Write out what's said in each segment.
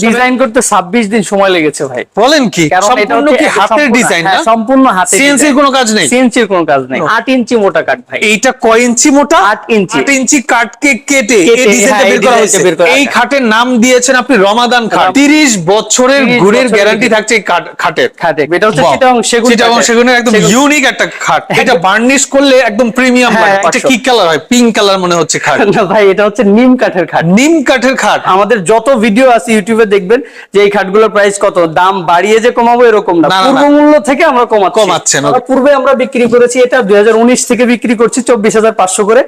Design করতে ছাব্বিশ দিন সময় লেগেছে ভাই। বলেন কি? সম্পূর্ণ কি হাতের ডিজাইন হ্যাঁ, না সম্পূর্ণ হাতে CNC র কোনো কাজ নেই? সিএনসির কোনো কাজ নেই। আট ইঞ্চি মোটা কাঠ ভাই। এইটা কয় ইঞ্চি মোটা? আট ইঞ্চি। আট ইঞ্চি কাঠকে কেটে এই কেটে, ডিজাইনটা হ্যাঁ, বের এই করা হয়েছে। এই খাটের নাম দিয়েছেন আপনি রমাদান খাট। রাম- তিরিশ বছরের 30 গুড়ের বছরের গ্যারান্টি থাকছে এই খাট- খাটের। খাটে এটা হচ্ছে বাহ। চিটাং সেগুন চিটাগং সেগুনের একদম ইউনিক একটা খাট। এটা বার্নিশ করলে একদম প্রিমিয়াম হ্যাঁ, লাগে। এটা কি কালার হয়? পিঙ্ক কালার মনে হচ্ছে খাট। না ভাই এটা হচ্ছে নিম কাঠের খাট। নিম কাঠের খাট। আমাদের যত ভিডিও আছে ইউটিউবে দেখবেন যে এই খাটগুলোর প্রাইস কত? দাম বাড়িয়ে যে কমাবো এরকম না। পূর্ব মূল্য থেকে আমরা কমাচ্ছি। কমাচ্ছে না পূর্বে আমরা বিক্রি করেছি এটা দুই হাজার উনিশ থেকে বিক্রি করছি চব্বিশ হাজার পাঁচশো করে।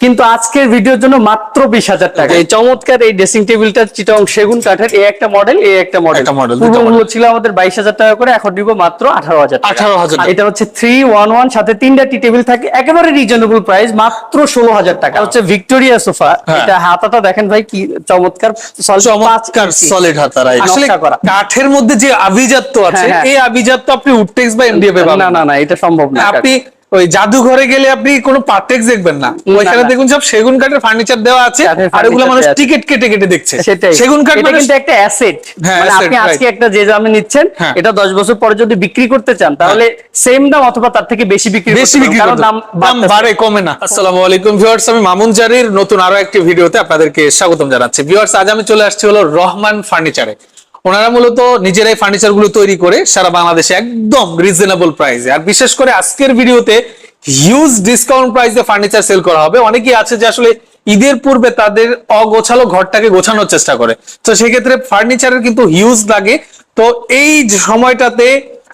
কিন্তু আজকের ভিডিওর জন্য মাত্র বিশ হাজার টাকা। এই চমৎকার এই ড্রেসিং টেবিলটা চিটং সেগুন কাঠের এই একটা মডেল এই একটা মডেল একটা model, পূর্ব ছিল আমাদের বাইশ হাজার টাকা করে এখন দিব মাত্র আঠারো হাজার 18,000 টাকা। এটা হচ্ছে থ্রি ওয়ান ওয়ান সাথে তিনটা টি টেবিল থাকে একেবারে রিজনেবল প্রাইস মাত্র ষোলো হাজার টাকা। হচ্ছে ভিক্টোরিয়া সোফা হ্যাঁ। এটা হাতাটা দেখেন ভাই কি চমৎকার চমৎকার। সলিড হাতা রাইট আসলে কাঠের মধ্যে যে আভিজাত্য আছে হ্যাঁ, হ্যাঁ। এই আভিজাত্য আপনি উডটেক্স বা এমডিএফ না না না এটা সম্ভব না আপনি ওই জাদুঘরে গেলে আপনি কোনো পার্টেক্স দেখবেন না। ওইখানে দেখুন সব সেগুন কাঠের ফার্নিচার দেওয়া আছে আর ওগুলো মানুষ টিকিট কেটে কেটে দেখছে। সেটাই। সেগুন কাঠ এটা মানে কিন্তু একটা অ্যাসেট হ্যাঁ, মানে আপনি আজকে একটা যে দামে নিচ্ছেন হ্যাঁ। এটা দশ বছর পরে যদি বিক্রি করতে চান তাহলে সেম দাম অথবা তার থেকে বেশি বিক্রি বেশি বিক্রি কারণ দাম দাম বাড়ে কমে না। আসসালামু আলাইকুম ভিউয়ার্স আমি মামুন জারির নতুন আরও একটি ভিডিওতে আপনাদেরকে স্বাগতম জানাচ্ছি। ভিউয়ার্স আজ আমি চলে আসছি হলো রহমান ফার্নিচারে ওনারা মূলত নিজেরাই ফার্নিচারগুলো তৈরি করে সারা বাংলাদেশে একদম রিজনেবল প্রাইসে আর বিশেষ করে আজকের ভিডিওতে হিউজ ডিসকাউন্ট প্রাইসে ফার্নিচার সেল করা হবে। অনেকেই আছে যে আসলে ঈদের পূর্বে তাদের অগোছালো ঘরটাকে গোছানোর চেষ্টা করে। তো সেক্ষেত্রে ফার্নিচারের কিন্তু হিউজ লাগে। তো এই সময়টাতে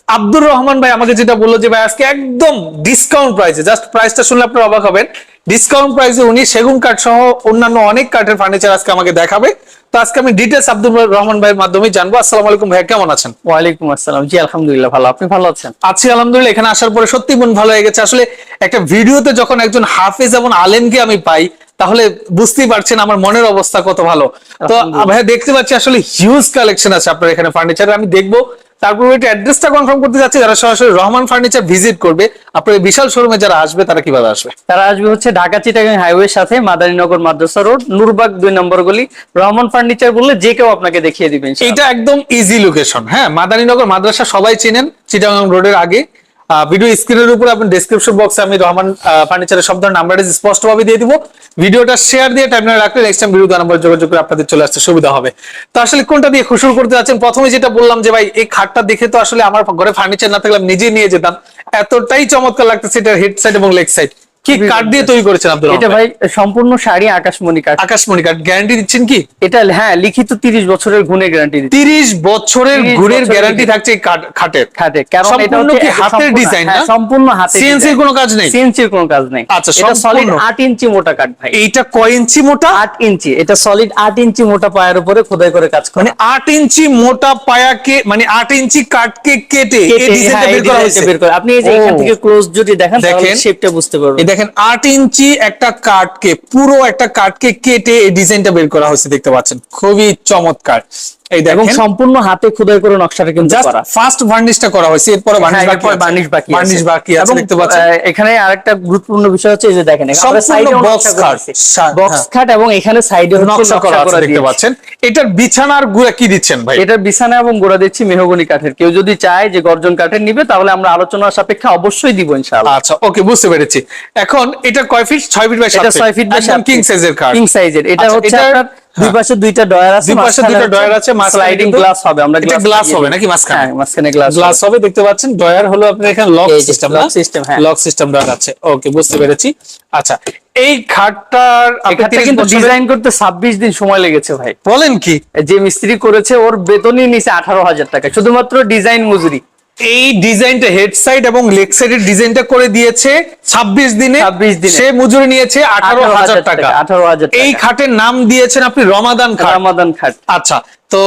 আব্দুর রহমান ভাই আমাকে যেটা বলল যে ভাই আজকে একদম ডিসকাউন্ট প্রাইসে জাস্ট প্রাইসটা শুনলে আপনারা অবাক হবেন। ডিসকাউন্ট প্রাইসে উনি সেগুন কাঠ সহ অন্যান্য অনেক কাঠের ফার্নিচার আজকে আমাকে দেখাবে। তো আজকে আমি ডিটেলস আব্দুর রহমান ভাইয়ের মাধ্যমে জানব। আসসালামু আলাইকুম ভাই কেমন আছেন? ওয়ালাইকুম আসসালাম। জি আলহামদুলিল্লাহ ভালো। আপনি ভালো আছেন? আছি আলহামদুলিল্লাহ। এখানে আসার পরে সত্যি মন ভালো হয়ে গেছে। আসলে একটা ভিডিওতে যখন একজন হাফেজ এবং আলেমকে আমি পাই তাহলে বুঝতেই পারছেন আমার মনের অবস্থা কত ভালো। তো ভাই দেখতে পাচ্ছি আসলে হিউজ কালেকশন আছে আপনার এখানে ফার্নিচার আমি দেখব তারপর একটু অ্যাড্রেসটা কনফার্ম করতে যাচ্ছি যারা সরাসরি রহমান ফার্নিচার ভিজিট করবে আপনার বিশাল শোরুমে যারা আসবে তারা কীভাবে আসবে? তারা আসবে হচ্ছে ঢাকা চিটাগাং হাইওয়ের সাথে মাদারীনগর মাদ্রাসা রোড নুরবাগ দুই নম্বর গলি রহমান ফার্নিচার বললে যে কেউ আপনাকে দেখিয়ে দিবেন এটা একদম ইজি লোকেশন হ্যাঁ মাদারীনগর মাদ্রাসা সবাই চেনেন চিটাগাং রোডের আগে। ভিডিও স্ক্রিনের উপর আপনি ডেসক্রিপশন বক্সে আমি রহমান ফার্নিচারের সব ধরনের নাম্বার স্পষ্টভাবে দিয়ে দিব। ভিডিওটা শেয়ার দিয়ে টাইম রাখলে নেক্সট টাইম ভিডিও নাম্বার যোগাযোগ করে আপনাদের চলে আসতে সুবিধা হবে। তো আসলে কোনটা দিয়ে খুশুর করতে যাচ্ছেন? প্রথমে যেটা বললাম যে, ভাই, এই খাটটা দেখে তো আসলে আমার ঘরে ফার্নিচার না থাকলে আমি নিজেই নিয়ে যেতাম। এতটাই চমৎকার লাগতেছে এটার হেড সাইড এবং লেগ সাইড কি কাঠ দিয়ে তৈরি করেছেন আব্দুল এটা ভাই সম্পূর্ণ শাড়ি আকাশমণি কাঠ আকাশমণি কাঠ গ্যারান্টি দিচ্ছেন কি? এটা হ্যাঁ লিখিত তিরিশ বছরের গুণের গ্যারান্টি তিরিশ বছরের 30 গ্যারান্টি থাকছে খাটের। খাটে কারণ এটা হচ্ছে হাতের ডিজাইন হ্যাঁ, না? সম্পূর্ণ হাতে CNC র কোনো কাজ নেই? সিএনসির কোনো কাজ নেই। আচ্ছা, এটা সলিড সম্পূর্ণ। ইঞ্চি মোটা কাঠ ভাই। এইটা কয় ইঞ্চি মোটা? আট ইঞ্চি এটা সলিড আট ইঞ্চি মোটা পায়ের উপরে খোদাই করে কাজ করে। মানে আট ইঞ্চি মোটা পায়াকে মানে আট ইঞ্চি কাঠকে কেটে এই ডিজাইনটা হ্যাঁ, বের করা হয়েছে। আপনি এই যে এখান থেকে ক্লোজ যদি দেখেন তাহলে শেপটা বুঝতে পারবেন। দেখেন আট ইঞ্চি একটা কাঠকে, পুরো একটা কাঠকে কেটে এই ডিজাইনটা বের করা হয়েছে, দেখতে পাচ্ছেন। খুবই চমৎকার। এই দেখেন। সম্পূর্ণ হাতে খোদাই করে নকশাটা কিন্তু করা। ফার্স্ট ভার্নিশটা করা হয়েছে এরপরে বার্নিশ হ্যাঁ, বাকি আছে। বার্নিশ বাকি আছে। দেখতে পাচ্ছেন? এখানে আরেকটা গুরুত্বপূর্ণ বিষয় হচ্ছে এই যে দেখেন সম্পূর্ণ box খাট। সা- বক্স। খাট এবং এখানে সাইডে নকশা করা আছে দেখতে পাচ্ছেন? এটার বিছানার গুড়া কি দিচ্ছেন ভাই? এটার বিছানা এবং গোড়া দিচ্ছি মেহগনি কাঠের। কেউ যদি চায় যে গর্জন কাঠের নিবে তাহলে আমরা আলোচনা সাপেক্ষে অবশ্যই দিব ইনশাআল্লাহ। আচ্ছা ওকে বুঝতে পেরেছি। এখন এটা কয় ফিট ছয় ফিট বাই এটা ছয় ফিট বাই কিং সাইজের কাঠ কিং সাইজের এটা আচ্ছা, হচ্ছে আপনার দুই পাশে দুইটা ডয়ার আছে দুই পাশে দুইটা ডয়ার আছে স্লাইডিং গ্লাস হবে আমরা এটা গ্লাস হবে নাকি মাঝখানে? হ্যাঁ মাঝখানে গ্লাস গ্লাস হবে। দেখতে পাচ্ছেন ডয়ার হলো আপনার এখানে লক এই যে সিস্টেম হ্যাঁ। লক সিস্টেম ডয়ার আছে। ওকে বুঝতে পেরেছি। আচ্ছা এই খাটটার 30 কিন্তু ডিজাইন করতে ছাব্বিশ দিন সময় লেগেছে ভাই। বলেন কি? যে মিস্ত্রি করেছে ওর বেতনই নিচে আঠারো হাজার টাকা শুধুমাত্র ডিজাইন মজুরি। এই ডিজাইনটা হেড সাইড এবং লেগ সাইডের ডিজাইনটা করে দিয়েছে 26 দিনে। 26 দিনে। সে মজুরি নিয়েছে আঠারো হাজার টাকা। 18,000 টাকা। এই খাটের নাম দিয়েছেন আপনি রমাদান খাট। রামাদান খাট। আচ্ছা তো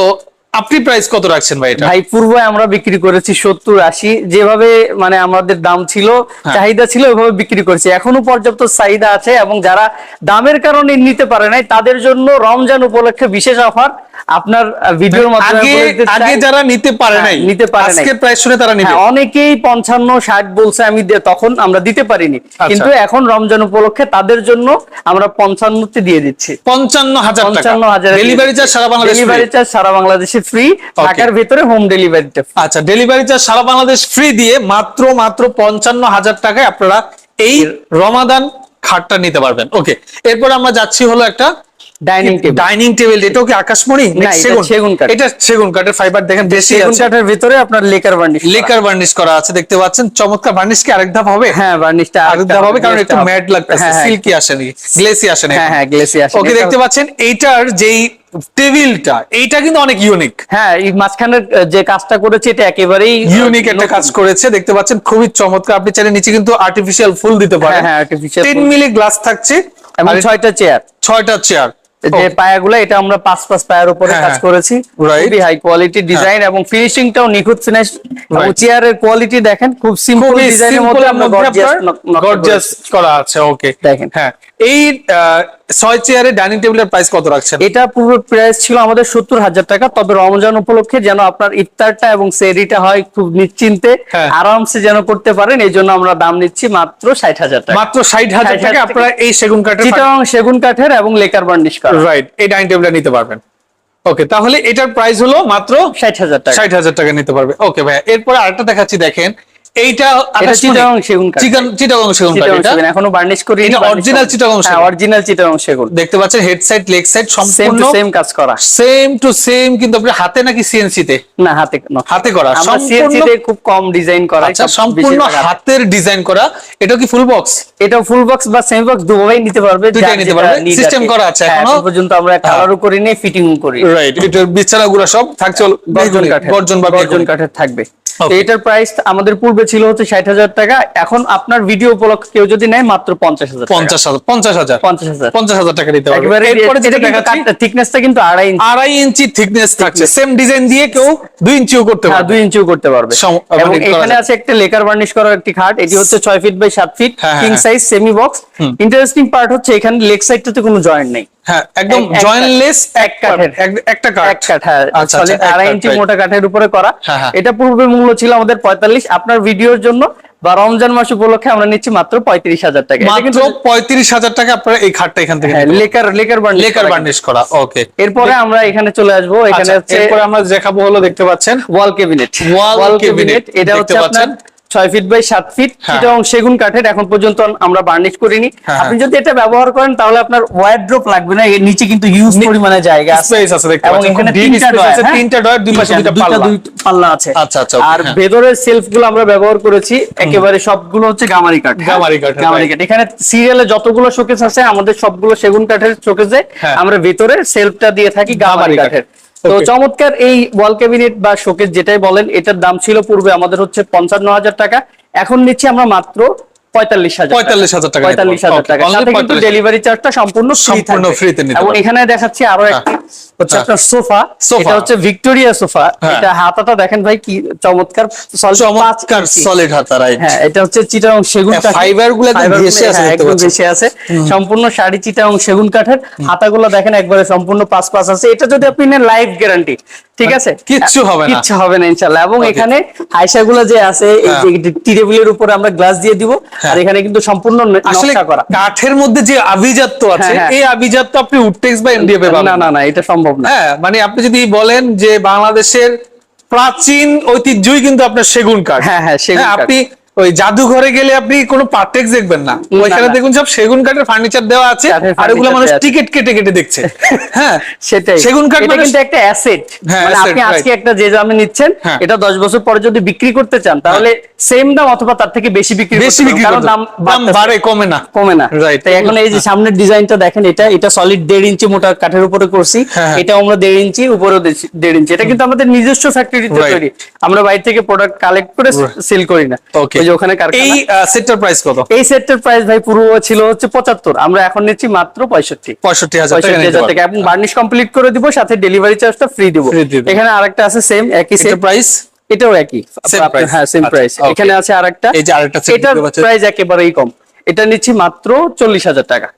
আপনি প্রাইস কত রাখছেন ভাই এটা? ভাই পূর্বে আমরা বিক্রি করেছি সত্তর আশি। যেভাবে মানে আমাদের দাম ছিল হ্যাঁ। চাহিদা ছিল ওইভাবে বিক্রি করেছি। এখনও পর্যাপ্ত চাহিদা আছে এবং যারা দামের কারণে নিতে পারে নাই তাদের জন্য রমজান উপলক্ষে বিশেষ অফার আপনার ভিডিওর মাধ্যমে আগে যারা নিতে পারে হ্যাঁ, নাই নিতে পারে নাই। আজকের প্রাইস শুনে তারা নিবে। হ্যাঁ, অনেকেই পঞ্চান্ন ষাট বলছে আমি তখন আমরা দিতে পারিনি। আচ্ছা। কিন্তু এখন রমজান উপলক্ষে তাদের জন্য আমরা পঞ্চান্নতে দিয়ে দিচ্ছি। পঞ্চান্ন হাজার টাকা। পঞ্চান্ন হাজার ডেলিভারি চার্জ সারা বাংলাদেশ ডেলিভারি চার্জ সারা বাংলাদেশে ফ্রি ঢাকার ভিতরে হোম ডেলিভারিতে আচ্ছা ডেলিভারি চার্জ সারা বাংলাদেশ ফ্রি দিয়ে মাত্র মাত্র পঞ্চান্ন হাজার টাকায় আপনারা এই রমাদান খাটটা নিতে পারবেন। ওকে এরপর আমরা যাচ্ছি হলো একটা ডাইনিং টেবিল ডাইনিং টেবিল এটাও কি আকাশমণি না, নাকি এটা সেগুন? কাঠ। এটা সেগুন কাঠের ফাইবার দেখেন বেশি সেগুন কাঠের ভিতরে আপনার লেকার বার্নিশ লেকার বার্নিশ করা আছে দেখতে পাচ্ছেন। চমৎকার বার্নিশ কি আরেক ধাপ হবে? হ্যাঁ বার্নিশটা আরেক ধাপ হবে কারণ একটু ম্যাট লাগতেছে। সিল্কি আসেনি গ্লেসি আসেনি হ্যাঁ হ্যাঁ গ্লেসি আসে ওকে দেখতে পাচ্ছেন এইটার যেই টেবিলটা এইটা কিন্তু অনেক ইউনিক হ্যাঁ এই মাঝখানের যে কাজটা করেছে এটা একেবারেই ইউনিক একটা কাজ করেছে দেখতে পাচ্ছেন খুবই চমৎকার। আপনি চাইলে নিচে কিন্তু আর্টিফিশিয়াল ফুল দিতে হ্যাঁ পারেন। হ্যাঁ তিন ফুল। মিলি গ্লাস থাকছে। এবং ছয়টা চেয়ার ছয়টা চেয়ার যে পায়াগুলো এটা আমরা পাঁচ পাঁচ পায়ের উপরে হ্যাঁ, কাজ হ্যাঁ। করেছি। খুবই হাই কোয়ালিটি ডিজাইন এবং ফিনিশিংটাও নিখুঁত ফিনিশ চেয়ারের কোয়ালিটি দেখেন খুব সিম্পল ডিজাইনের মধ্যে আমরা গর্জিয়াস করা আছে ওকে দেখেন। হ্যাঁ এই ছয় চেয়ারে ডাইনিং টেবিলের প্রাইস কত রাখছেন? এটা পূর্ব প্রাইস ছিল আমাদের সত্তর হাজার টাকা তবে রমজান উপলক্ষে যেন আপনার ইফতারটা এবং সেরিটা হয় খুব নিশ্চিন্তে হ্যাঁ। আরামসে যেন করতে পারেন এই জন্য আমরা দাম নিচ্ছি মাত্র ষাট হাজার টাকা। মাত্র ষাট হাজার টাকা। আপনারা এই সেগুন কাঠের চিটাং সেগুন কাঠের এবং লেকার বার্নিশ রাইট এই ডাইনিং টেবিলটা নিতে পারবেন। ওকে তাহলে এটার প্রাইস হলো মাত্র ষাট হাজার টাকা। ষাট হাজার টাকা নিতে পারবে। ওকে ভাইয়া এরপরে আরেকটা দেখাচ্ছি দেখেন এইটা সেগুন চিটাগং সেগুন কাঠ চিটাং এটা? সেগুন এখনও বার্নিশ করি এটা original চিটাগং সেগুন। অরিজিনাল চিটাং সেগুন। দেখতে পাচ্ছেন head side leg side same সম্পূর্ণ সেম কাজ করা। সেম টু সেম কিন্তু আপনি হাতে নাকি সিএনসি তে? না হাতে না। হাতে করা। আমরা সিএনসি তে খুব কম ডিজাইন করা আচ্ছা সম্পূর্ণ হাতের ডিজাইন করা এটা কি ফুল বক্স এটা ফুল বক্স বা সেমি বক্স নিতে পারবে নিতে পারবে। কি। করা আছে হ্যাঁ, এখনও? পর্যন্ত আমরা কালারও করি নি ফিটিং করি রাইট এটার বিছানাগুলো সব থাকছে হলো গর্জন বেগুনি, কাঠের। গর্জন বা গর্জন কাঠের থাকবে. এটার প্রাইস আমাদের পূর্বে ছিল হচ্ছে ষাট হাজার টাকা। এখন আপনার ভিডিও উপলক্ষে কেউ যদি নেয় মাত্র পঞ্চাশ হাজার পঞ্চাশ হাজার পঞ্চাশ হাজার। পঞ্চাশ হাজার। পঞ্চাশ হাজার টাকা দিতে পারবে। থিকনেসটা কিন্তু আড়াই ইঞ্চি আড়াই ইঞ্চি থিকনেস থাকছে। সেম ডিজাইন দিয়ে কেউ দুই ইঞ্চিও করতে হ্যাঁ পারবে। দুই ইঞ্চিও করতে পারবে। এবং মানে এখানে আছে একটা লেকার বার্নিশ করার একটি খাট। এটি হচ্ছে ছয় ফিট বাই সাত feet king. Size semi box interesting part হচ্ছে এখানে লেগ সাইডটাতে কোনো জয়েন্ট নেই। হ্যাঁ একদম এক- এক কাঠের। একটা কাঠ এক কাঠ হ্যাঁ আচ্ছা, আচ্ছা, এক আড়াই ইঞ্চি মোটা কাঠের উপরে করা। হ্যাঁ, হ্যাঁ। এটা পূর্বে মূল্য ছিল আমাদের পঁয়তাল্লিশ। আপনার ভিডিওর জন্য বা রমজান মাস উপলক্ষে আমরা নিচ্ছি মাত্র পঁয়ত্রিশ হাজার টাকা। মাত্র পঁয়ত্রিশ হাজার টাকা আপনারা এই খাটটা এখান থেকে লেকার লেকার বার্নিশ লেকার করা। বার্নিশ করা ওকে এরপরে আমরা এখানে চলে আসব। এখানে হচ্ছে এরপরে আমরা দেখাবো হলো দেখতে পাচ্ছেন? Wall cabinet Wall wall cabinet এটা হচ্ছে আপনার ছয় ফিট বাই সাত ফিট হ্যাঁ। এটা সেগুন কাঠের এখন পর্যন্ত আমরা বার্নিশ করিনি হ্যাঁ, আপনি যদি এটা ব্যবহার করেন তাহলে আপনার ওয়ার্ড্রোপ লাগবে না এর নিচে কিন্তু ইউজ পরিমাণে জায়গা আছে স্পেস আছে দেখতে পাচ্ছেন এখানে তিনটা ডয়ার হ্যাঁ? তিনটা ডয়ার দুই পাশে দুইটা পাল্লা দুই পাল্লা আছে আচ্ছা, আচ্ছা, আর হ্যাঁ। ভেতরের সেলফগুলো আমরা ব্যবহার করেছি একেবারে সবগুলো হচ্ছে গামারি কাঠ হ্যাঁ? গামারি কাঠের, গামারি কাঠ এখানে সিরিয়ালে যতগুলো শোকেস আছে আমাদের সবগুলো সেগুন কাঠের শোকেসে হ্যাঁ। আমরা ভেতরে সেলফটা দিয়ে থাকি গামারি কাঠের। তো চমৎকার এই ওয়াল ক্যাবিনেট বা শোকেস যেটাই বলেন এটার দাম ছিল পূর্বে আমাদের হচ্ছে পঞ্চান্ন হাজার টাকা। এখন নিচ্ছি আমরা মাত্র পঁয়তাল্লিশ হাজার 45,000 টাকা পঁয়তাল্লিশ হাজার টাকা। সাথে কিন্তু ডেলিভারি চার্জটা সম্পূর্ণ থাকবে। নিতে এবং এখানে দেখাচ্ছি আরও একটি হচ্ছে। আপনার সোফা। এটা হচ্ছে ভিক্টোরিয়া সোফা। হ্যাঁ। এটা হাতাটা দেখেন ভাই কি চমৎকার সলিড হাতা রাইট হ্যাঁ এটা হচ্ছে চিটাং সেগুন হ্যাঁ, কাঠের। গুলো ভেসে আছে একদম ভেসে আছে। সম্পূর্ণ শাড়ি চিটাং সেগুন কাঠের। হাতাগুলো দেখেন একবারে সম্পূর্ণ পাঁচ পাঁচ আছে। এটা যদি আপনি নেন লাইফ গ্যারান্টি ঠিক আছে? কিচ্ছু হবে না। কিচ্ছু হবে না ইনশাআল্লাহ। এবং এখানে গুলো যে আছে এই টেবিলের উপরে আমরা গ্লাস দিয়ে দিব। আর এখানে কিন্তু সম্পূর্ণ নকশা করা। কাঠের মধ্যে যে আভিজাত্য আছে হ্যাঁ, হ্যাঁ। এই আভিজাত্য আপনি উডটেক্স বা এমডিএফ এ না না না এটা সম্ভব না। হ্যাঁ মানে আপনি যদি বলেন যে বাংলাদেশের প্রাচীন ঐতিহ্যই কিন্তু আপনার সেগুন কাঠ। হ্যাঁ, হ্যাঁ, আপনি ওই জাদুঘরে গেলে আপনি কোনো পার্টেক্স দেখবেন না। ওইখানে দেখুন সব সেগুন কাঠের ফার্নিচার দেওয়া আছে আর ওগুলো মানুষ টিকিট কেটে কেটে দেখছে। হ্যাঁ সেটাই। সেগুন কাঠ মানে- কিন্তু একটা অ্যাসেট হ্যাঁ, মানে আপনি আজকে একটা যে দামে নিচ্ছেন হ্যাঁ। এটা দশ বছর পরে যদি বিক্রি করতে চান তাহলে সেম দাম অথবা তার থেকে বেশি বিক্রি করতে বেশি বিক্রি কারণ দাম দাম বাড়ে কমে না। কমে না। Right. তাই এখন এই যে সামনের ডিজাইনটা দেখেন এটা এটা সলিড দেড় ইঞ্চি মোটা কাঠের উপরে করছি হ্যাঁ। এটা আমরা দেড় ইঞ্চি উপরেও দেড়- দেড় ইঞ্চি। এটা কিন্তু আমাদের নিজস্ব ফ্যাক্টরিতে তৈরি। আমরা বাইরে থেকে প্রোডাক্ট কালেক্ট করে সেল করি না। ওকে যে ওখানে এই সেটটার প্রাইস কত? এই সেটটার প্রাইস ভাই পুরো ছিল হচ্ছে পঁচাত্তর। আমরা এখন নিচ্ছি মাত্র পঁয়ষট্টি। পঁয়ষট্টি হাজার টাকা এবং বার্নিশ কমপ্লিট করে দিব সাথে ডেলিভারি চার্জটা ফ্রি দিব। এখানে আরেকটা আছে সেম একই সেট প্রাইস এটাও একই? হ্যাঁ সেম আচ্ছা, প্রাইস এখানে আছে আরেকটা। এই যে আরেকটা set এটার প্রাইস একেবারেই কম। এটা নিচ্ছি মাত্র চল্লিশ হাজার টাকা।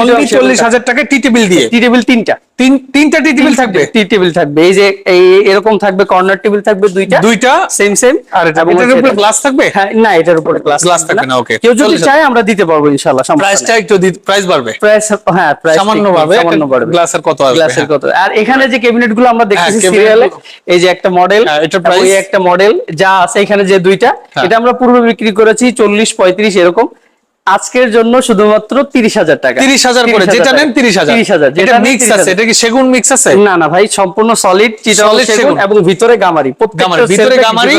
অনলি চল্লিশ হাজার টাকা টি টেবিল দিয়ে। টি টেবিল তিনটা। তিন তিনটা টি টেবিল থাকবে? টি টেবিল থাকবে। এই যে এই এরকম থাকবে কর্নার টেবিল থাকবে দুইটা। দুইটা? সেম সেম আর এটার উপরে গ্লাস থাকবে? হ্যাঁ না এটার উপরে গ্লাস Glass থাকবে না, okay. কেউ যদি চায় আমরা দিতে পারব ইনশাআল্লাহ প্রাইসটা একটু প্রাইস বাড়বে? প্রাইস হ্যাঁ প্রাইস সামান্য বাড়বে। সামান্য বাড়বে। গ্লাসের কত আসবে? গ্লাসের হ্যাঁ। কত। আর এখানে যে ক্যাবিনেটগুলো আমরা দেখতেছি cabinet সিরিয়ালে এই যে একটা মডেল হ্যাঁ, price? এই একটা মডেল যা আছে এখানে যে দুইটা হ্যাঁ। এটা আমরা পূর্বে বিক্রি করেছি চল্লিশ পঁয়ত্রিশ এরকম। আজকের জন্য শুধুমাত্র তিরিশ হাজার টাকা। তিরিশ হাজার করে যেটা নেন তিরিশ হাজার। তিরিশ হাজার যেটা মিক্স আছে এটা কি সেগুন মিক্স আছে? না না ভাই সম্পূর্ণ সলিড সেগুন। এবং ভিতরে গামারি। গামারি ভিতরে গামারি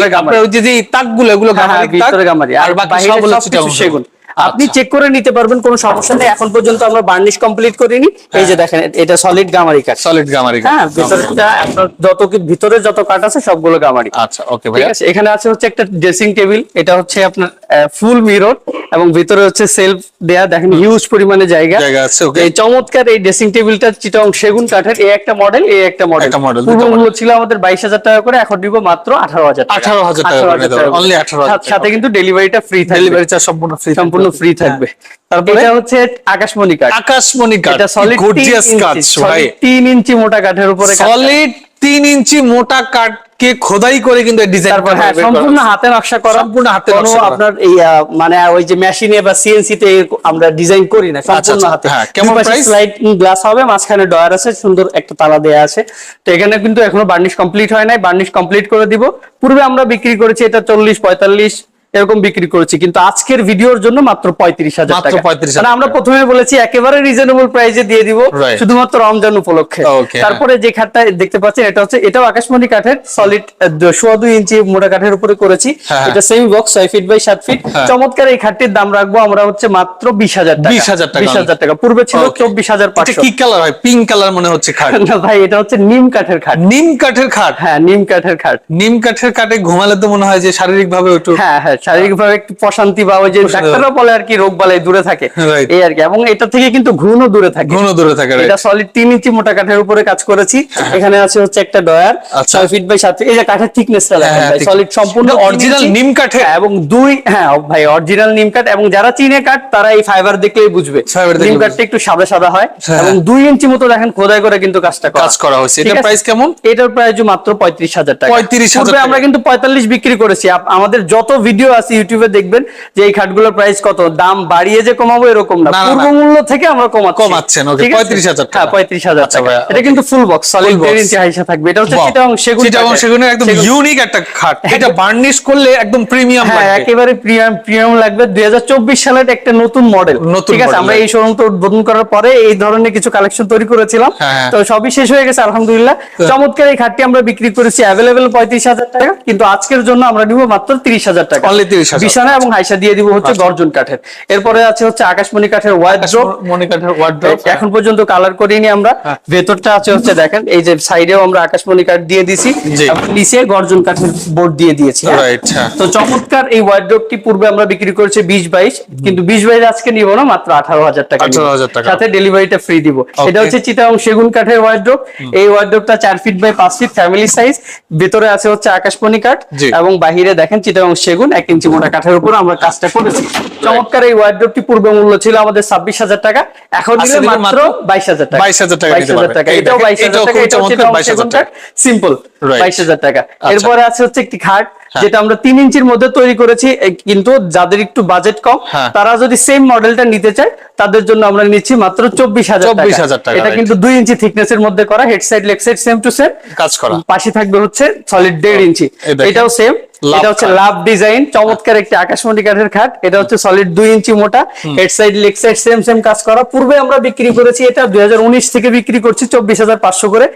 ওই যে তাক তাকগুলো এগুলো হ্যাঁ, গামারি ভিতরে গামারি। আর বাকি সব সেগুন। আপনি আচ্ছা। চেক করে নিতে পারবেন কোনো সমস্যা নেই। এখন পর্যন্ত আমরা বার্নিশ কমপ্লিট করিনি। এই যে দেখেন এটা সলিড গামারি কাঠ সলিড গামারি হ্যাঁ ভিতরটা আপনার যত কি ভিতরে যত কাঠ আছে সবগুলো গামারি আচ্ছা ওকে ঠিক আছে? এখানে আছে হচ্ছে একটা ড্রেসিং টেবিল এটা হচ্ছে আপনার ফুল মিরর এবং ভিতরে হচ্ছে সেলফ দেয়া। দেখেন হিউজ পরিমাণে জায়গা। জায়গা আছে, okay. এই চমৎকার এই ড্রেসিং টেবিলটা চিটং সেগুন কাঠের এই একটা মডেল এই একটা মডেল একটা পূর্ব দুটো মূল্য ছিল আমাদের বাইশ হাজার টাকা করে এখন দিব মাত্র আঠারো হাজার 18,000 টাকা করে নিতে পারবেন, only 18,000 টাকা। সাথে কিন্তু ডেলিভারিটা ফ্রি থাকবে। ডেলিভারি চার্জ সম্পূর্ণ ফ্রি সম্পূর্ণ ফ্রি থাকবে। তারপরে? এটা হচ্ছে আকাশমণি কাঠ। আকাশমণি কাঠ। এটা সলিড গর্জিয়াস কাঠ ভাই। তিন ইঞ্চি মোটা কাঠের উপরে সলিড তিন ইঞ্চি মোটা কাঠকে খোদাই করে কিন্তু ডিজাইন তারপর হ্যাঁ সম্পূর্ণ হাতে নকশা করা। সম্পূর্ণ হাতে কোনো নকশা আপনার এই মানে ওই যে মেশিনে বা সিএনসি তে আমরা ডিজাইন করি না সম্পূর্ণ আচ্ছা, হাতে। হ্যাঁ, কেমন price? স্লাইড গ্লাস হবে মাঝখানে ডয়ার আছে সুন্দর একটা তালা দেয়া আছে। তো এখানে কিন্তু এখনও বার্নিশ কমপ্লিট হয় নাই বার্নিশ কমপ্লিট করে দিব। পূর্বে আমরা বিক্রি করেছি এটা চল্লিশ পঁয়তাল্লিশ এরকম বিক্রি করেছি কিন্তু আজকের ভিডিওর জন্য মাত্র পঁয়ত্রিশ হাজার মাত্র 35,000 মানে আমরা প্রথমে বলেছি একেবারে রিজনেবল প্রাইসে দিয়ে দিব শুধুমাত্র রমজান উপলক্ষে। তারপরে যে খাটটা দেখতে পাচ্ছেন এটা হচ্ছে এটাও আকাশমণি কাঠের সলিড সোয়া দুই ইঞ্চি মোটা কাঠের উপরে করেছি। হ্যাঁ। এটা সেমি বক্স ছয় ফিট বাই সাত ফিট হ্যাঁ। চমৎকার এই খাটটির দাম রাখব আমরা হচ্ছে মাত্র বিশ হাজার টাকা। 20,000 টাকা। বিশ হাজার টাকা। পূর্বে ছিল চব্বিশ হাজার পাঁচশো। কি কালার হয়? পিঙ্ক কালার মনে হচ্ছে খাট। না ভাই এটা হচ্ছে নিম কাঠের খাট। নিম কাঠের খাট? হ্যাঁ নিম কাঠের খাট। নিম কাঠের কাঠে ঘুমালে তো মনে হয় যে শারীরিক ভাবে একটু হ্যাঁ হ্যাঁ শারীরিক ভাবে একটু প্রশান্তি বা ওই যে ডাক্তাররা বলে আর কি রোগ বালাই দূরে থাকে। এই আর কি। এবং এটা থেকে কিন্তু ঘুণও দূরে থাকে। ঘন দূরে থাকে এটা সলিড তিন ইঞ্চি মোটা কাঠের উপরে কাজ করেছি। এখানে আছে হচ্ছে একটা ডয়ার আচ্ছা। ছয় ফিট বাই সাত এই যে কাঠের থিকনেসটা দেখেন হ্যাঁ, ভাই সলিড সম্পূর্ণ অরিজিনাল নিম কাঠের? এবং দুই হ্যাঁ ভাই অরিজিনাল নিম কাঠ। এবং যারা চিনে কাঠ তারা এই ফাইবার দেখলেই বুঝবে। নিম কাঠটা একটু সাদা সাদা হয়। হ্যাঁ। এবং দুই ইঞ্চি মতো দেখেন খোদাই করে কিন্তু কাজটা করা। কাজ করা হয়েছে। এটার price কেমন? এটার প্রাইস মাত্র পঁয়ত্রিশ হাজার টাকা। 35,000 পূর্বে টাকা। আমরা কিন্তু পঁয়তাল্লিশ বিক্রি করেছি। আমাদের যত ভিডিও আছে ইউটিউবে দেখবেন যে এই খাটগুলোর প্রাইস কত? দাম বাড়িয়ে যে কমাবো এরকম না। পূর্ব মূল্য থেকে আমরা কমাচ্ছি। কমাচ্ছেন, আছে? 35,000 টাকা। হ্যাঁ পঁয়ত্রিশ হাজার আচ্ছা টাকা। এটা কিন্তু ফুল বক্স সলিড Full দেড় ইঞ্চি হাইসা থাকবে। এটা হচ্ছে. চিটাগং সেগুন কাঠের। সেগুনের একদম ইউনিক একটা খাট। এটা বার্নিশ করলে একদম প্রিমিয়াম হ্যাঁ একেবারে প্রিমিয়াম প্রিমিয়াম লাগবে। দুই হাজার চব্বিশ সালের একটা নতুন মডেল ঠিক আছে? আমরা. এই শোরুমটা উদ্বোধন করার পরে এই ধরনের কিছু কালেকশন তৈরি করেছিলাম। হ্যাঁ, হ্যাঁ। তো সবই শেষ হয়ে গেছে আলহামদুলিল্লাহ। চমৎকার এই খাটটি আমরা বিক্রি করেছি। অ্যাভেলেবেল পঁয়ত্রিশ হাজার টাকা। কিন্তু আজকের জন্য আমরা নিব মাত্র তিরিশ হাজার টাকা। Only 30,000 বিছানা এবং হাইসা দিয়ে দিব হচ্ছে গর্জন কাঠের। এরপরে আছে হচ্ছে আকাশমণি কাঠের ওয়াইড্রোপ মনে কাঠের ওয়ার্ড্রপ এখন পর্যন্ত কালার করিনি আমরা। হ্যাঁ। ভেতরটা আছে হচ্ছে দেখেন এই যে সাইডেও আমরা আকাশমণি কাঠ দিয়ে দিছি। নিচে গর্জন কাঠের বোর্ড দিয়ে দিয়েছি হ্যাঁ। হ্যাঁ। তো চমৎকার এই ওয়ার্ড্রোপটি পূর্বে আমরা বিক্রি করেছি বিশ বাইশ কিন্তু বিশ বাইশ আজকে নিব না মাত্র আঠারো হাজার টাকা নিব। 18,000 টাকা। সাথে ডেলিভারিটা ফ্রি দিব। এটা হচ্ছে চিটাং সেগুন কাঠের ওয়ার্ড্রোপ এই ওয়ার্ড্রোপটা চার ফিট বাই পাঁচ ফিট ফ্যামিলি সাইজ ভেতরে আছে হচ্ছে আকাশমণি কাঠ এবং বাহিরে দেখেন চিটাং সেগুন এক ইঞ্চি মোটা কাঠের উপর আমরা কাজটা করেছি। চমৎকার এই ওয়ার্ড্রোপটি পূর্বে মূল্য ছিল আমাদের ছাব্বিশ হাজার টাকা এখন নিলে মাত্র বাইশ হাজার টাকা। 22,000 টাকা বাইশ হাজার টাকা। এটাও বাইশ হাজার টাকা খুব এটা হচ্ছে চমৎকার, 22,000 টাকা। সিম্পল বাইশ হাজার টাকা। এরপরে আছে হচ্ছে একটি খাট। যেটা আমরা তিন ইঞ্চির মধ্যে তৈরি করেছি কিন্তু যাদের একটু বাজেট কম হ্যাঁ। তারা যদি সেম মডেলটা নিতে চায় তাদের জন্য আমরা নিচ্ছি মাত্র চব্বিশ হাজার 24,000 টাকা, এটা কিন্তু দুই ইঞ্চি থিকনেস এর মধ্যে করা head side leg side same to same কাজ করা। পাশে থাকবে হচ্ছে সলিড দেড় ইঞ্চি। এটাও সেম এটা হচ্ছে লাভ ডিজাইন চমৎকার একটি আকাশমণি কাঠের খাট। এটা হচ্ছে সলিড দুই ইঞ্চি মোটা head side leg side same same কাজ করা। পূর্বে আমরা বিক্রি করেছি এটা দুই হাজার উনিশ থেকে বিক্রি করছি চব্বিশ হাজার পাঁচশো করে।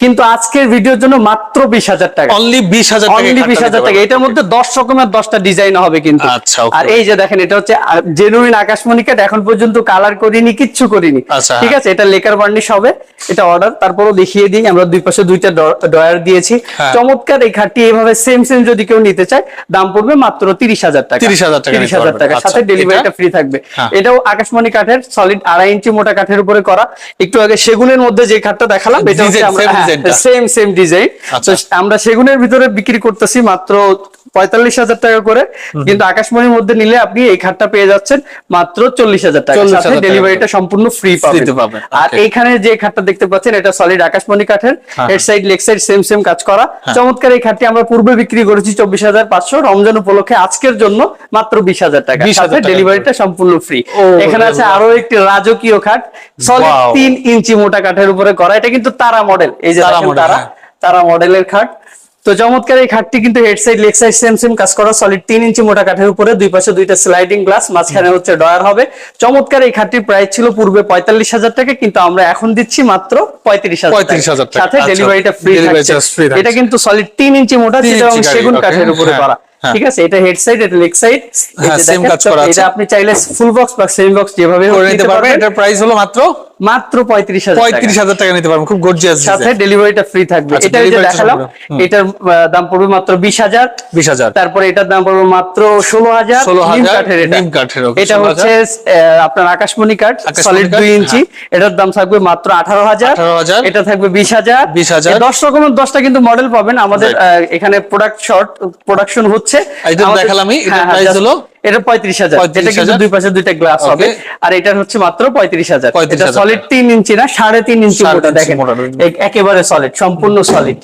কিন্তু আজকের ভিডিওর জন্য মাত্র বিশ হাজার টাকা। অনলি বিশ হাজার টাকা অনলি বিশ হাজার টাকা। এটার মধ্যে দশ রকমের দশটা ডিজাইন হবে কিন্তু। আচ্ছা, আর এই যে দেখেন এটা হচ্ছে জেনুইন আকাশমণি কাঠ এখন পর্যন্ত কালার করিনি কিচ্ছু করিনি। আচ্ছা, ঠিক আছে? এটা লেকার বার্নিশ হবে। এটা অর্ডার তারপরও দেখিয়ে দিই আমরা দুই পাশে দুইটা ডয়ার দিয়েছি। হ্যাঁ। চমৎকার এই খাটটি এইভাবে সেম সেম যদি কেউ নিতে চায় দাম পড়বে মাত্র তিরিশ হাজার টাকা। 30,000 টাকা তিরিশ হাজার টাকা। আচ্ছা, সাথে ডেলিভারিটা ফ্রি থাকবে। হ্যাঁ। এটাও আকাশমণি কাঠের সলিড আড়াই ইঞ্চি মোটা কাঠের উপরে করা। একটু আগে সেগুনের মধ্যে যে খাটটা দেখালাম এটা হচ্ছে টা। Same same design. আমরা সেগুনের ভিতরে বিক্রি করতেছি মাত্র পঁয়তাল্লিশ হাজার টাকা করে কিন্তু আকাশমণির মধ্যে নিলে আপনি এই খাটটা পেয়ে যাচ্ছেন মাত্র চল্লিশ হাজার টাকা। সাথে ডেলিভারিটা সম্পূর্ণ ফ্রি পাবেন। আর. এইখানে যে খাটটা দেখতে পাচ্ছেন এটা সলিড আকাশমণি কাঠের। হ্যাঁ, head side leg side same same কাজ করা। চমৎকার এই খাটটি আমরা পূর্বে বিক্রি করেছি চব্বিশ হাজার পাঁচশো। রমজান উপলক্ষে আজকের জন্য মাত্র বিশ হাজার টাকা। 20,000 সাথে ডেলিভারিটা সম্পূর্ণ ফ্রি এখানে আছে আরও একটি রাজকীয় খাট সলিড তিন ইঞ্চি মোটা কাঠের উপরে করা। এটা কিন্তু তারা মডেল এই যে তারা তারা হ্যাঁ। তারা মডেলের খাট। তো চমৎকার এই খাটটি কিন্তু head side leg side same same কাজ করা সলিড তিন ইঞ্চি মোটা কাঠের উপরে দুই পাশে দুইটা স্লাইডিং গ্লাস মাঝখানে হচ্ছে ডয়ার হবে। চমৎকার এই খাটটির প্রাইস ছিল পূর্বে পঁয়তাল্লিশ হাজার টাকা কিন্তু আমরা এখন দিচ্ছি মাত্র পঁয়ত্রিশ হাজার সাথে আচ্ছা, ডেলিভারিটা ফ্রি free থাকছে। এটা কিন্তু সলিড তিন ইঞ্চি মোটা যেটা সেগুন কাঠের উপরে হ্যাঁ, করা। হ্যাঁ। ঠিক আছে? এটা হেড সাইড এটা লেগ সাইড same কাজ করা আছে। এটা আপনি চাইলে ফুল বক্স বা সেম বক্স যেভাবে করে নিতে পারবেন। এটার প্রাইস হলো মাত্র মাত্র পঁয়ত্রিশ হাজার পঁয়ত্রিশ হাজার টাকা নিতে পারবেন খুব গর্জিয়াস সাথে ডেলিভারিটা ফ্রি থাকবে। আচ্ছা, এটা যে দেখালাম। এটার দাম পড়বে মাত্র বিশ হাজার। বিশ হাজার। তারপরে এটার দাম পড়বে মাত্র ষোলো হাজার। 16,000 নিম কাঠের এটা। নিম কাঠের, এটা হচ্ছে আপনার আকাশমণি কাঠ সলিড দুই ইঞ্চি। এটার দাম থাকবে মাত্র আঠারো হাজার। এটা থাকবে বিশ হাজার। 20,000 দশ রকমের দশটা কিন্তু মডেল পাবেন। আমাদের এখানে প্রোডাক্ট শর্ট প্রোডাকশন হচ্ছে। হ্যাঁ, হ্যাঁ, হলো? এটা পঁয়ত্রিশ হাজার। এটা কিন্তু দুই পাশে দুইটা গ্লাস হবে। আর এটা হচ্ছে মাত্র পঁয়ত্রিশ হাজার। এটা সলিড তিন ইঞ্চি না সাড়ে তিন ইঞ্চি মোটা দেখেন। একেবারে সলিড সম্পূর্ণ সলিড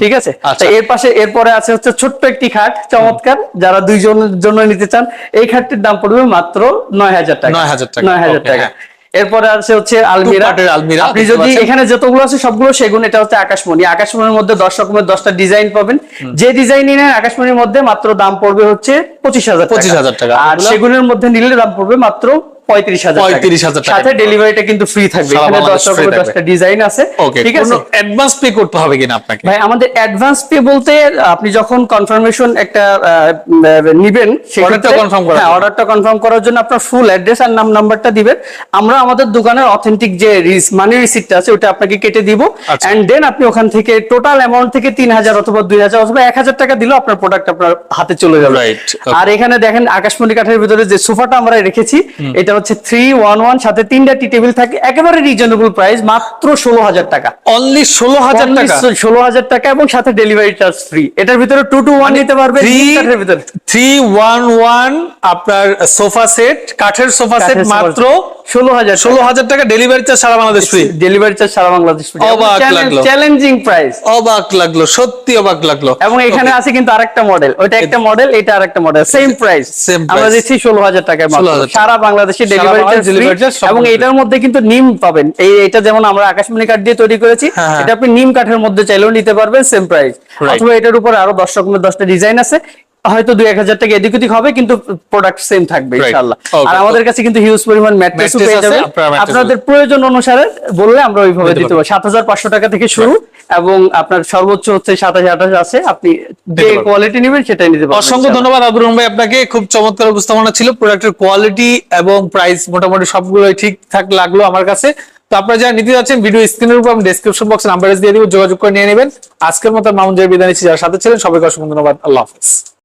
ঠিক আছে? আচ্ছা। এর পাশে এরপরে আছে হচ্ছে ছোট্ট একটি খাট চমৎকার। যারা দুইজনের জন্য নিতে চান এই খাটটির দাম পড়বে মাত্র নয় হাজার টাকা। 9,000 টাকা। নয় হাজার টাকা। হ্যাঁ। এরপরে আছে হচ্ছে আলমিরা। আলমিরা আপনি যদি এখানে যতগুলো আছে সবগুলো সেগুন এটা হচ্ছে আকাশমণি। আকাশমণির মধ্যে দশ রকমের দশটা ডিজাইন পাবেন। যে ডিজাইন নেন আকাশমণির মধ্যে মাত্র দাম পড়বে হচ্ছে পঁচিশ হাজার 25,000 টাকা। আর? সেগুনের মধ্যে নিলে দাম পড়বে মাত্র পঁয়ত্রিশ হাজার 35,000 টাকা। সাথে ডেলিভারিটা কিন্তু ফ্রি থাকবে। এখানে বাংলাদেশ দশ free রকমের থাকবে। দশটা ডিজাইন আছে ঠিক আছে? অ্যাডভান্স পে করতে হবে কিনা আপনাকে? ভাই আমাদের অ্যাডভান্স পে বলতে আপনি যখন কনফার্মেশন একটা নিবেন Order-টা confirm হ্যাঁ অর্ডারটা কনফার্ম করার জন্য আপনার ফুল অ্যাড্রেস আর নাম নাম্বারটা দিবেন। আমরা আমাদের দোকানের অথেন্টিক যে মানি রিসিপ্টটা আছে ওটা আপনাকে কেটে দিব। আচ্ছা। এন্ড দেন আপনি ওখান থেকে টোটাল অ্যামাউন্ট থেকে তিন হাজার অথবা দুই হাজার অথবা এক হাজার টাকা দিলেও আপনার প্রোডাক্ট আপনার হাতে চলে যাবে। আর এখানে দেখেন আকাশমণি কাঠের ভিতরে যে সোফাটা আমরা রেখেছি এটা হচ্ছে থ্রি ওয়ান ওয়ান সাথে তিনটা টি টেবিল থাকে একেবারে রিজনেবল প্রাইস মাত্র ষোলো হাজার টাকা। অনলি ষোলো হাজার টাকা? ষোলো হাজার টাকা এবং সাথে ডেলিভারি চার্জ ফ্রি এটার ভিতরে টু টু ওয়ান নিতে পারবে থ্রি ভিতরে। থ্রি ওয়ান ওয়ান আপনার সোফা সেট কাঠের সোফা সেট মাত্র ষোলো হাজার ষোলো হাজার টাকা ডেলিভারি চার্জ সারা বাংলাদেশ ফ্রি ডেলিভারি চার্জ সারা বাংলাদেশ free। অবাক লাগল। চ্যালেঞ্জিং প্রাইস অবাক লাগল সত্যি অবাক লাগল। এবং এখানে আছে কিন্তু আরেকটা মডেল ওইটা একটা মডেল এটা আরেকটা মডেল সেম প্রাইস আমরা। দিচ্ছি ষোলো হাজার টাকায় মাত্র। 16,000 টাকা। সারা বাংলাদেশে ডেলিভারি চার্জ এবং এটার মধ্যে কিন্তু নিম পাবেন। এই এটা যেমন আমরা আকাশমণি কাঠ দিয়ে তৈরি করেছি হ্যাঁ, হ্যাঁ। এটা আপনি নিম কাঠের মধ্যে চাইলেও নিতে পারবেন সেম প্রাইস. অথবা এটার উপর আরও দশ রকমের দশটা ডিজাইন আছে। হয়তো দুই এক হাজার টাকা এদিক ওদিক হবে কিন্তু প্রোডাক্ট সেম থাকবে Okay. আর আমাদের কাছে কিন্তু হিউজ পরিমাণ ম্যাট্রেসও পেয়ে mattress আপনাদের প্রয়োজন অনুসারে বললে আমরা ওইভাবে দিতে দিতে পারি সাত হাজার পাঁচশো টাকা থেকে শুরু এবং আপনার সর্বোচ্চ হচ্ছে সাতাশ আঠাশ আছে। আপনি যে কোয়ালিটি নেবেন সেটাই নিতে পারবেন অসংখ্য ধন্যবাদ আব্দুর রহমান ভাই আপনাকে। খুব চমৎকার উপস্থাপনা ছিল। প্রোডাক্টের কোয়ালিটি এবং প্রাইস মোটামুটি সবগুলোই ঠিকঠাক লাগল আমার কাছে। তো আপনারা যারা নিতে যাচ্ছেন ভিডিও স্ক্রিনের উপর আমি ডেসক্রিপশন বক্সে নাম্বার দিয়ে দিব যোগাযোগ করে নিয়ে নেবেন। আজকের মতো মামুন জয় বিদায় নিচ্ছি। যারা সাথে ছিলেন সবাইকে অসংখ্য ধন্যবাদ। আল্লাহ হাফেজ।